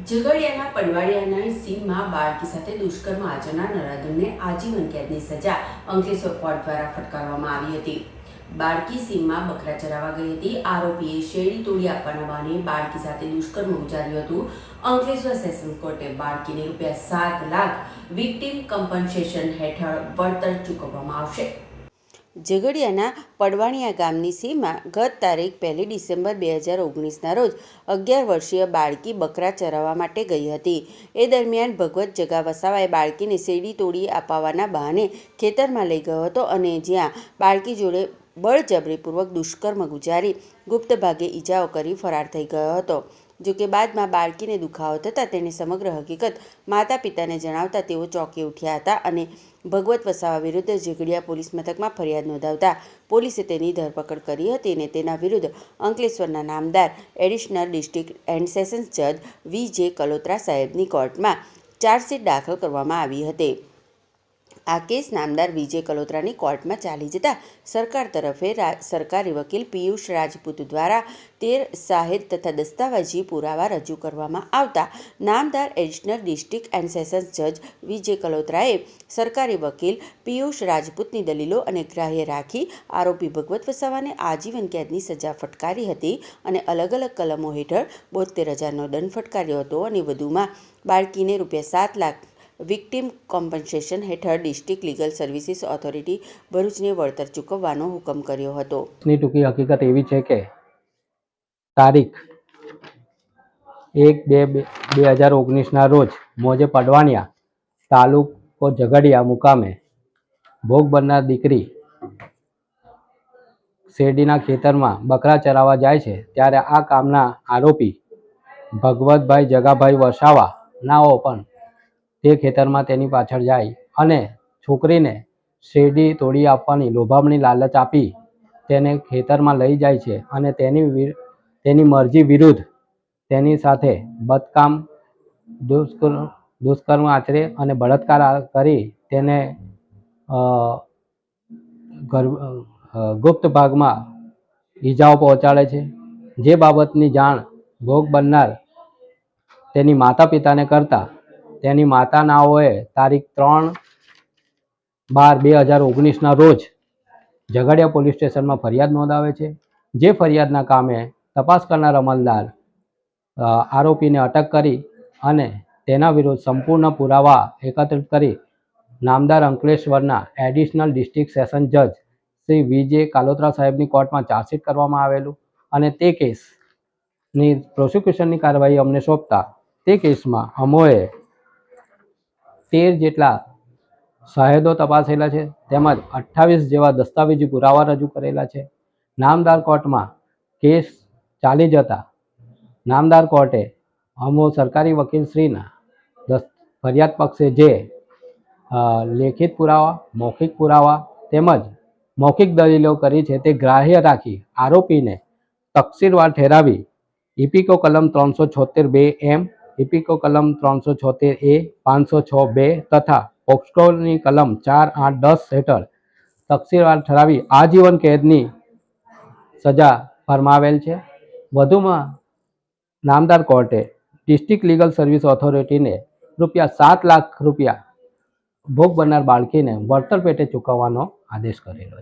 ઝઘડિયાના પડવાડિયાના સીમમાં બાળકી સાથે દુષ્કર્મ આચરનાર નરાધમને આજીવન કેદની સજા અંકલેશ્વર કોર્ટ દ્વારા ફટકારવામાં આવી હતી. બાળકી સીમમાં બકરા ચરાવવા ગઈ હતી. આરોપીએ શેરડી તોડી આપવાના બહાને બાળકી સાથે દુષ્કર્મ ઉચ્ચાર્યું હતું. અંકલેશ્વર સેશન કોર્ટે બાળકીને રૂપિયા સાત લાખ વિક્ટિમ કમ્પન્સેશન હેઠળ વળતર ચૂકવવામાં આવશે. ઝઘડિયાના પડવાણિયા ગામની સીમા ગત તારીખ પહેલી ડિસેમ્બર બે હજાર ઓગણીસના રોજ અગિયાર વર્ષીય બાળકી બકરા ચરાવવા માટે ગઈ હતી. એ દરમિયાન ભગવત જગા વસાવાએ બાળકીને શેરડી તોડી અપાવવાના બહાને ખેતરમાં લઈ ગયો હતો અને જ્યાં બાળકી જોડે બળજબરીપૂર્વક દુષ્કર્મ ગુજારી ગુપ્ત ભાગે ઈજાઓ કરી ફરાર થઈ ગયો હતો. જોકે બાદમાં બાળકીને દુખાવો થતાં તેણે સમગ્ર હકીકત માતા પિતાને જણાવતા તેઓ ચોંકી ઉઠ્યા હતા અને ભગવત વસાવા વિરુદ્ધ ઝઘડિયા પોલીસ મથકમાં ફરિયાદ નોંધાવતા પોલીસે તેની ધરપકડ કરી હતી અને તેના વિરુદ્ધ અંકલેશ્વરના નામદાર એડિશનલ ડિસ્ટ્રિક્ટ એન્ડ સેશન્સ જજ વી જે કલોત્રા સાહેબની કોર્ટમાં ચાર્જશીટ દાખલ કરવામાં આવી હતી. આ કેસ નામદાર વિજય કલોત્રાની કોર્ટમાં ચાલી જતા સરકાર તરફે સરકારી વકીલ પિયુષ રાજપૂત દ્વારા તેર સાહેબ તથા દસ્તાવેજી પુરાવા રજૂ કરવામાં આવતા નામદાર એડિશનલ ડિસ્ટ્રિક્ટ એન્ડ સેશન્સ જજ વિજય કલોત્રાએ સરકારી વકીલ પિયુષ રાજપૂતની દલીલો અને ગ્રાહ્ય રાખી આરોપી ભગવત વસાવાને આજીવન કેદની સજા ફટકારી હતી અને અલગ અલગ કલમો હેઠળ બોતેર હજારનો દંડ ફટકાર્યો હતો અને વધુમાં બાળકીને રૂપિયા સાત લાખ વિક્ટિમ કોમ્પન્સેશન હેઠળ ડિસ્ટ્રિક્ટ લીગલ સર્વિસીસ ઓથોરિટી ભરૂચને વળતર ચૂકવવાનો હુકમ કર્યો હતો. ટૂંકી હકીકત એવી છે કે તારીખ એક બે બે હજાર ઓગણીસના રોજ મોજે પડવાણિયા તાલુકો ઝઘડિયા મુકામે ભોગ બનનાર દીકરી શેરડીના ખેતરમાં બકરા ચરાવવા જાય છે ત્યારે આ કામના આરોપી ભગવતભાઈ જગાભાઈ વસાવા નાઓ પણ તે ખેતરમાં તેની પાછળ જાય અને છોકરીને શેરડી તોડી આપવાની લોભામણી લાલચ આપી તેને ખેતરમાં લઈ જાય છે અને તેની તેની મરજી વિરુદ્ધ તેની સાથે બદકામ દુષ્કર્મ દુષ્કર્મ આચરે અને બળાત્કાર કરી તેને ગુપ્ત ભાગમાં ઈજાઓ પહોંચાડે છે. જે બાબતની જાણ ભોગ બનનાર તેની માતા પિતાને કરતા તેની માતાનાઓએ તારીખ ત્રણ બાર બે હજાર ઓગણીસના રોજ ઝઘડિયા પોલીસ સ્ટેશનમાં ફરિયાદ નોંધાવે છે. જે ફરિયાદના કામે તપાસ કરનાર અમલદાર આરોપીને અટક કરી અને તેના વિરુદ્ધ સંપૂર્ણ પુરાવા એકત્રિત કરી નામદાર અંકલેશ્વરના એડિશનલ ડિસ્ટ્રિક્ટ સેશન જજ શ્રી વિજે કાલોત્રા સાહેબની કોર્ટમાં ચાર્જશીટ કરવામાં આવેલું અને તે કેસની પ્રોસિક્યુશનની કાર્યવાહી અમને સોંપતા તે કેસમાં અમોએ તેર જેટલા શહેદો તપાસેલા છે. તેમજ અઠ્ઠાવીસ જેવા દસ્તાવેજી પુરાવા રજૂ કરેલા છે. નામદાર કોર્ટમાં કેસ ચાલી જતા નામદાર કોર્ટે અમો સરકારી વકીલશ્રીના ફરિયાદ પક્ષે જે લેખિત પુરાવા, મૌખિક પુરાવા તેમજ મૌખિક દલીલો કરી છે તે ગ્રાહ્ય રાખી આરોપીને તકસીરવાર ઠેરાવી ઇપિકો કલમ ત્રણસો છોતેર બે એમ ઇપિકો કલમ ત્રણસો છોતેર એ, પાંચસો છ બે તથા પોક્સકોની કલમ ચાર, આઠ, દસ હેઠળ તકસીરવાર ઠરાવી આજીવન કેદની સજા ફરમાવેલ છે. વધુમાં નામદાર કોર્ટે ડિસ્ટ્રિક્ટ લીગલ સર્વિસ ઓથોરિટીને રૂપિયા સાત લાખ રૂપિયા ભોગ બનનાર બાળકીને વળતર પેટે ચૂકવવાનો આદેશ કરેલો છે.